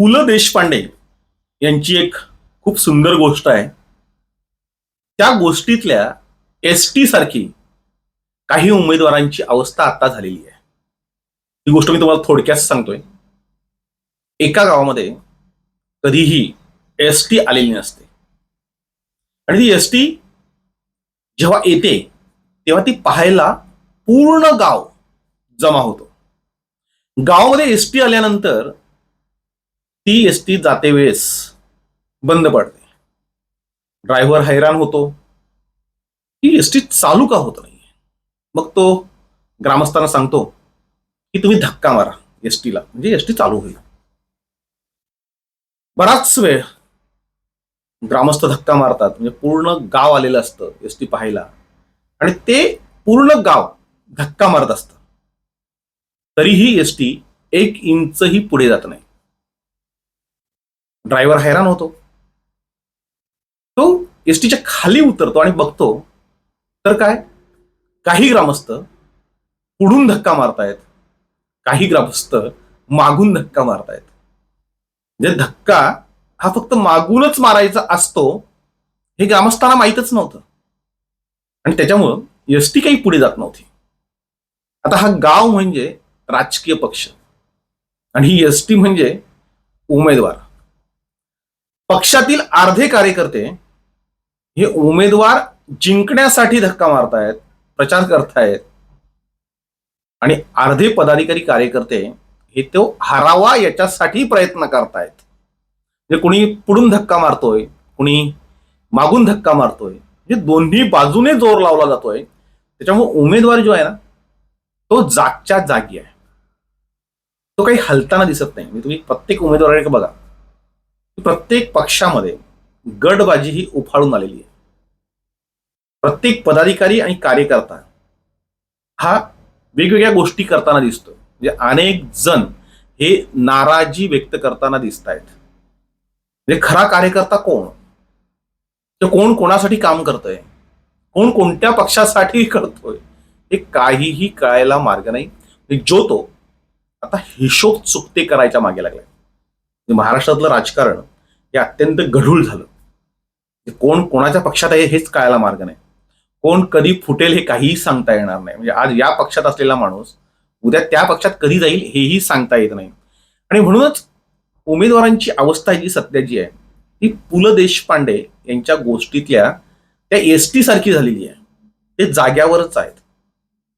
पु ल देशपांडे यांची एक खूप सुंदर गोष्ट आहे. त्या गोष्टीतल्या एस टी सारखी काही उमेदवारांची अवस्था आता झालेली आहे. ही गोष्ट मी तुम्हाला थोडक्यात सांगतोय. एका गावामध्ये कधीही एस टी आलेली नसते. आणि ती एस टी जेव्हा येते तेव्हा ती पाहायला पूर्ण गाव जमा होतो. गावामध्ये एस टी आल्यानंतर ती एस टी जाते वेळेस बंद पडते. ड्रायव्हर हैराण होतो. ही एस टी चालू का होत नाही मग तो ग्रामस्थांना सांगतो की तुम्ही धक्का मारा एस टीला म्हणजे एस टी चालू होईल. बराच वेळ ग्रामस्थ धक्का मारतात. म्हणजे पूर्ण गाव आलेलं असतं एस टी पाहायला. आणि ते पूर्ण गाव धक्का मारत असतं. तरीही एस टी एक इंचही पुढे जात नाही. ड्रायव्हर हैराण होतो. तो एस टीच्या खाली उतरतो आणि बघतो तर काय? काही ग्रामस्थ पुढून धक्का मारतायत. काही ग्रामस्थ मागून धक्का मारतायत. म्हणजे धक्का हा फक्त मागूनच मारायचा असतो हे ग्रामस्थांना माहीतच नव्हतं. आणि त्याच्यामुळं एस टी काही पुढे जात नव्हती. आता हा गाव म्हणजे राजकीय पक्ष. आणि ही एस टी म्हणजे उमेदवार. पक्षातील अर्धे कार्यकर्ते हे उमेदवार जिंकण्यासाठी धक्का मारतायत प्रचार करतायत. आणि अर्धे पदाधिकारी कार्यकर्ते हे तो हरावा याच्यासाठी प्रयत्न करतायत. म्हणजे कुणी पुढून धक्का मारतोय कुणी मागून धक्का मारतोय म्हणजे दोन्ही बाजूने जोर लावला जातोय त्याच्यामुळे उमेदवार जो आहे ना तो जागच्या जागी आहे. तो काही हलताना दिसत नाही. म्हणजे तुम्ही प्रत्येक उमेदवाराकडे बघा. प्रत्येक पक्षामध्ये गडबाजी ही उफाळून आलेली आहे. प्रत्येक पदाधिकारी आणि कार्यकर्ता हा वेगवेगळ्या गोष्टी करताना दिसतोय. म्हणजे अनेक जण हे नाराजी व्यक्त करताना दिसत आहेत म्हणजे खरा कार्यकर्ता कोण? तो कोण कोणासाठी काम करतोय? कोण कोणत्या पक्षासाठी करतोय? हे काहीही कळायला मार्ग नाही. म्हणजे जो तो आता हिशोब चुकते करायच्या मागे लागलाय. म्हणजे महाराष्ट्रातलं राजकारण हे अत्यंत गढूळ झालं. म्हणजे कोण कोणाच्या पक्षात आहे हेच कळायला मार्ग नाही. कोण कधी फुटेल हे काहीही सांगता येणार नाही. म्हणजे आज या पक्षात असलेला माणूस उद्या त्या पक्षात कधी जाईल हेही सांगता येत नाही. आणि म्हणूनच उमेदवारांची अवस्था जी सध्याची आहे ती पु ल देशपांडे यांच्या गोष्टीतल्या त्या एस टी सारखी झालेली आहे. ते जाग्यावरच आहेत.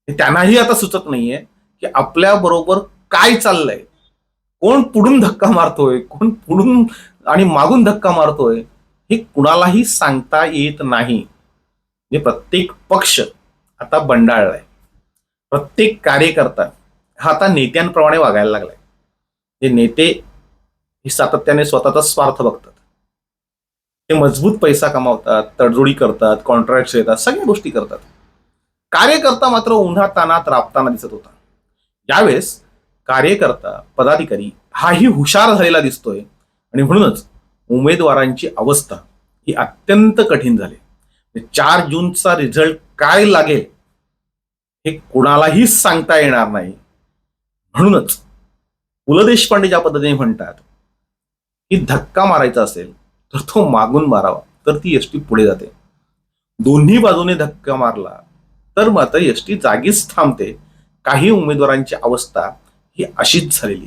त्यांनाही आता सुचत नाहीये की आपल्या बरोबर काय चाललंय. कोण पुढून धक्का मारतोय कोण पुढून आणि मागून धक्का मारतोय हे कुणालाही सांगता येत नाही. म्हणजे प्रत्येक पक्ष आता बंडाळलाय. प्रत्येक कार्यकर्ता हा आता नेत्यांप्रमाणे वागायला लागलाय. हे नेते हे सातत्याने स्वतःचा स्वार्थ बघतात. ते मजबूत पैसा कमावतात तडजोडी करतात कॉन्ट्रॅक्ट देतात सगळ्या गोष्टी करतात. कार्यकर्ता मात्र उन्हा ताणात राबताना दिसत होता. यावेळेस कार्यकर्ता पदाधिकारी हाही हुशार झालेला दिसतोय. आणि म्हणूनच उमेदवारांची अवस्था ही अत्यंत कठीण झाली. म्हणजे चार जूनचा रिझल्ट काय लागेल हे कुणालाही सांगता येणार नाही. म्हणूनच पु ल देशपांडे ज्या पद्धतीने म्हणतात की धक्का मारायचा असेल तर तो मागून मारावा तर ती एस टी पुढे जाते. दोन्ही बाजूने धक्का मारला तर मात्र एस टी जागीच थांबते. काही उमेदवारांची अवस्था ही अशीच झालेली